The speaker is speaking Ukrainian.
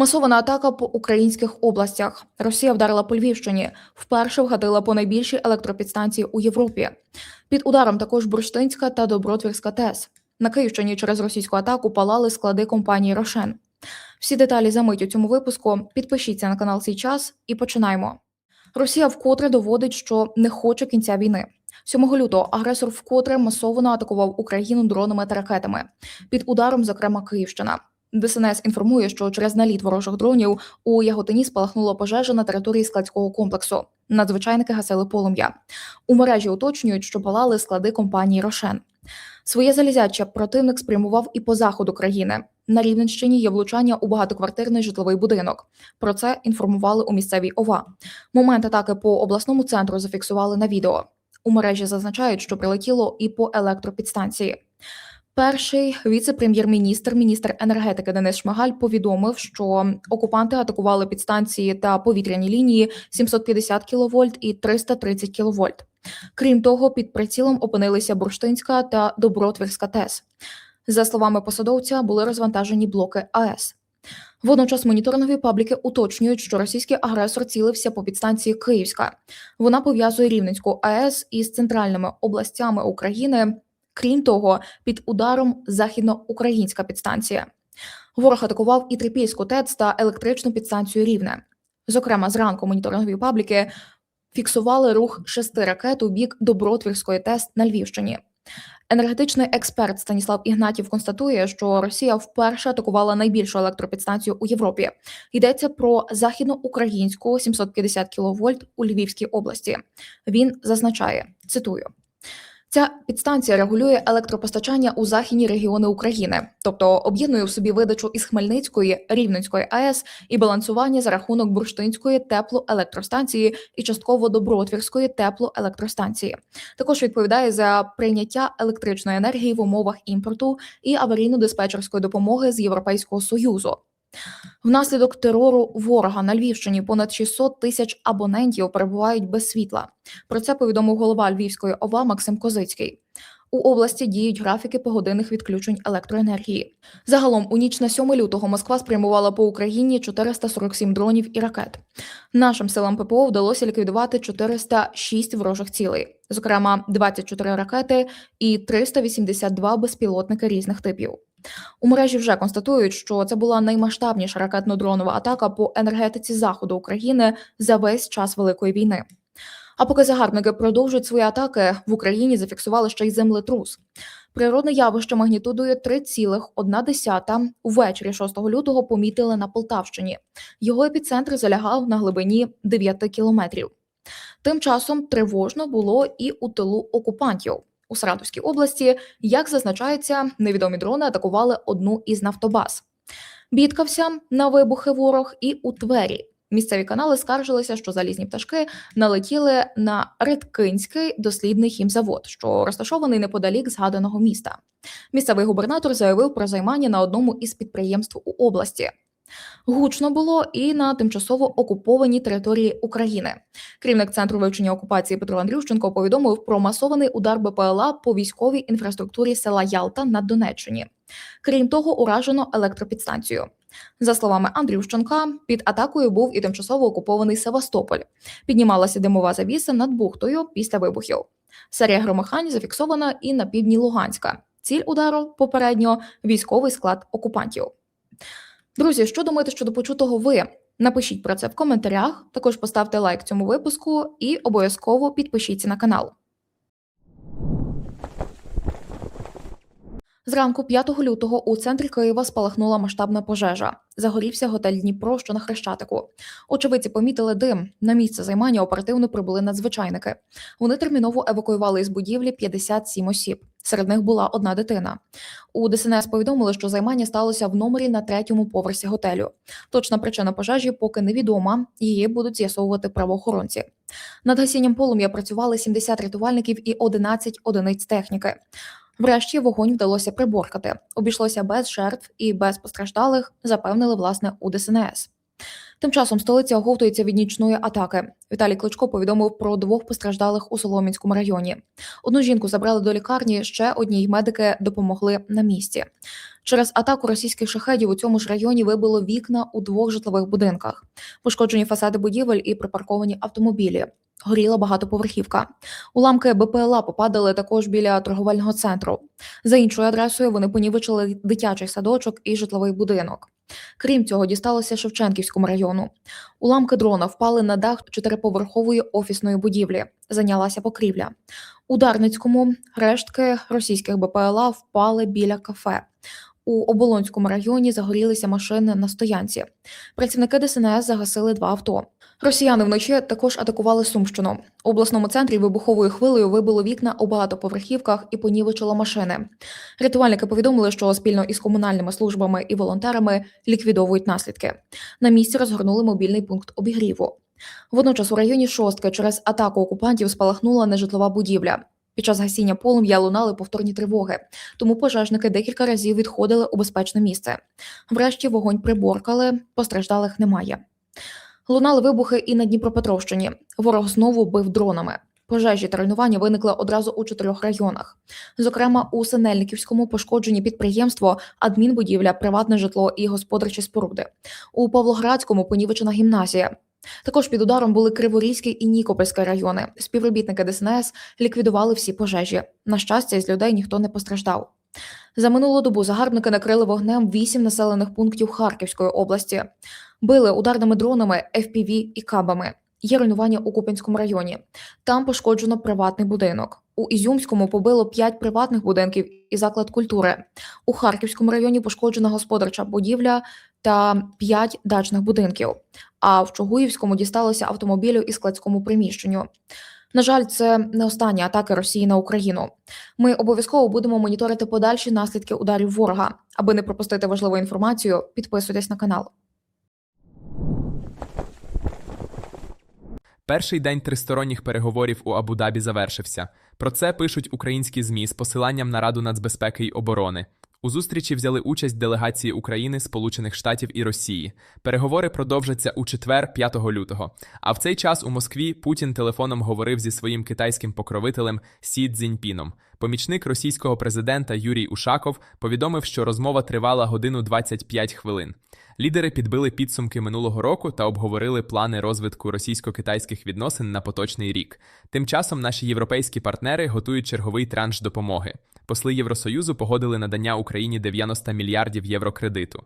Масована атака по українських областях. Росія вдарила по Львівщині, вперше вгатила по найбільшій електропідстанції у Європі. Під ударом також Бурштинська та Добротвірська ТЕС. На Київщині через російську атаку палали склади компанії Рошен. Всі деталі за мить у цьому випуску. Підпишіться на канал «Сій час» і починаємо. Росія вкотре доводить, що не хоче кінця війни. 7 лютого агресор вкотре масово атакував Україну дронами та ракетами. Під ударом, зокрема, Київщина. ДСНС інформує, що через наліт ворожих дронів у Яготині спалахнула пожежа на території складського комплексу. Надзвичайники гасили полум'я. У мережі уточнюють, що палали склади компанії Рошен. Своє залізяче противник спрямував і по заходу країни. На Рівненщині є влучання у багатоквартирний житловий будинок. Про це інформували у місцевій ОВА. Момент атаки по обласному центру зафіксували на відео. У мережі зазначають, що прилетіло і по електропідстанції. Перший віце-прем'єр-міністр, міністр енергетики Денис Шмигаль повідомив, що окупанти атакували підстанції та повітряні лінії 750 кВт і 330 кВт. Крім того, під прицілом опинилися Бурштинська та Добротвірська ТЕС. За словами посадовця, були розвантажені блоки АЕС. Водночас моніторингові пабліки уточнюють, що російський агресор цілився по підстанції Київська. Вона пов'язує Рівненську АЕС із центральними областями України. Крім того, під ударом західноукраїнська підстанція. Ворог атакував і Трипільську ТЕЦ та електричну підстанцію Рівне. Зокрема, зранку моніторингові пабліки фіксували рух шести ракет у бік Добротвірської ТЕС на Львівщині. Енергетичний експерт Станіслав Ігнатів констатує, що Росія вперше атакувала найбільшу електропідстанцію у Європі. Йдеться про західноукраїнську 750 кВт у Львівській області. Він зазначає: цитую. Ця підстанція регулює електропостачання у західні регіони України, тобто об'єднує в собі видачу із Хмельницької, Рівненської АЕС і балансування за рахунок Бурштинської теплоелектростанції і частково Добротвірської теплоелектростанції. Також відповідає за прийняття електричної енергії в умовах імпорту і аварійно-диспетчерської допомоги з Європейського союзу. Внаслідок терору ворога на Львівщині понад 600 тисяч абонентів перебувають без світла. Про це повідомив голова Львівської ОВА Максим Козицький. У області діють графіки погодинних відключень електроенергії. Загалом у ніч на 7 лютого Москва спрямувала по Україні 447 дронів і ракет. Нашим силам ППО вдалося ліквідувати 406 ворожих цілей, зокрема 24 ракети і 382 безпілотники різних типів. У мережі вже констатують, що це була наймасштабніша ракетно-дронова атака по енергетиці заходу України за весь час великої війни. А поки загарбники продовжують свої атаки, в Україні зафіксували ще й землетрус. Природне явище магнітудою 3,1 увечері 6 лютого помітили на Полтавщині. Його епіцентр залягав на глибині 9 кілометрів. Тим часом тривожно було і у тилу окупантів. У Саратовській області, як зазначається, невідомі дрони атакували одну із нафтобаз. Бідкався на вибухи ворог і у Твері. Місцеві канали скаржилися, що залізні пташки налетіли на Редкинський дослідний хімзавод, що розташований неподалік згаданого міста. Місцевий губернатор заявив про займання на одному із підприємств у області. Гучно було і на тимчасово окупованій території України. Керівник центру вивчення окупації Петро Андрющенко повідомив про масований удар БПЛА по військовій інфраструктурі села Ялта на Донеччині. Крім того, уражено електропідстанцію. За словами Андрющенка, під атакою був і тимчасово окупований Севастополь. Піднімалася димова завіса над бухтою після вибухів. Серія громахань зафіксована і на півдні Луганська. Ціль удару попередньо військовий склад окупантів. Друзі, що думаєте щодо почутого ви? Напишіть про це в коментарях. Також поставте лайк цьому випуску і обов'язково підпишіться на канал. Зранку 5 лютого у центрі Києва спалахнула масштабна пожежа. Загорівся готель Дніпро, що на Хрещатику. Очевидці помітили дим. На місце займання оперативно прибули надзвичайники. Вони терміново евакуювали із будівлі 57 осіб. Серед них була одна дитина. У ДСНС повідомили, що займання сталося в номері на третьому поверсі готелю. Точна причина пожежі поки невідома. Її будуть з'ясовувати правоохоронці. Над гасінням полум'я працювали 70 рятувальників і 11 одиниць техніки. Врешті вогонь вдалося приборкати. Обійшлося без жертв і без постраждалих, запевнили власне у ДСНС. Тим часом столиця оговтується від нічної атаки. Віталій Кличко повідомив про двох постраждалих у Соломінському районі. Одну жінку забрали до лікарні, ще одній медики допомогли на місці. Через атаку російських шахедів у цьому ж районі вибило вікна у двох житлових будинках, пошкоджені фасади будівель і припарковані автомобілі. Горіла багатоповерхівка. Уламки БПЛА попадали також біля торговельного центру. За іншою адресою вони понівечили дитячий садочок і житловий будинок. Крім цього, дісталося Шевченківському району. Уламки дрона впали на дах чотириповерхової офісної будівлі. Зайнялася покрівля. У Дарницькому рештки російських БПЛА впали біля кафе. У Оболонському районі загорілися машини на стоянці. Працівники ДСНС загасили два авто. Росіяни вночі також атакували Сумщину. У обласному центрі вибуховою хвилею вибило вікна у багатоповерхівках і понівечило машини. Рятувальники повідомили, що спільно із комунальними службами і волонтерами ліквідовують наслідки. На місці розгорнули мобільний пункт обігріву. Водночас у районі Шостки через атаку окупантів спалахнула нежитлова будівля. Під час гасіння полум'я лунали повторні тривоги, тому пожежники декілька разів відходили у безпечне місце. Врешті вогонь приборкали, постраждалих немає. Лунали вибухи і на Дніпропетровщині. Ворог знову бив дронами. Пожежі та руйнування виникли одразу у чотирьох районах. Зокрема, у Синельниківському пошкоджені підприємство, адмінбудівля, приватне житло і господарчі споруди. У Павлоградському понівечена гімназія. Також під ударом були Криворізький і Нікопольський райони. Співробітники ДСНС ліквідували всі пожежі. На щастя, із людей ніхто не постраждав. За минулу добу загарбники накрили вогнем вісім населених пунктів Харківської області. Били ударними дронами, FPV і кабами. Є руйнування у Купинському районі. Там пошкоджено приватний будинок. У Ізюмському побило 5 приватних будинків і заклад культури. У Харківському районі пошкоджена господарча будівля та 5 дачних будинків. А в Чугуївському дісталося автомобілю і складському приміщенню. На жаль, це не останні атаки Росії на Україну. Ми обов'язково будемо моніторити подальші наслідки ударів ворога. Аби не пропустити важливу інформацію, підписуйтесь на канал. Перший день тристоронніх переговорів у Абу-Дабі завершився. Про це пишуть українські змі з посиланням на Раду нацбезпеки й оборони. У зустрічі взяли участь делегації України, Сполучених Штатів і Росії. Переговори продовжаться у четвер, 5 лютого. А в цей час у Москві Путін телефоном говорив зі своїм китайським покровителем Сі Цзіньпіном. Помічник російського президента Юрій Ушаков повідомив, що розмова тривала годину 25 хвилин. Лідери підбили підсумки минулого року та обговорили плани розвитку російсько-китайських відносин на поточний рік. Тим часом наші європейські партнери готують черговий транш допомоги. Посли Євросоюзу погодили надання Україні 90 мільярдів євро кредиту.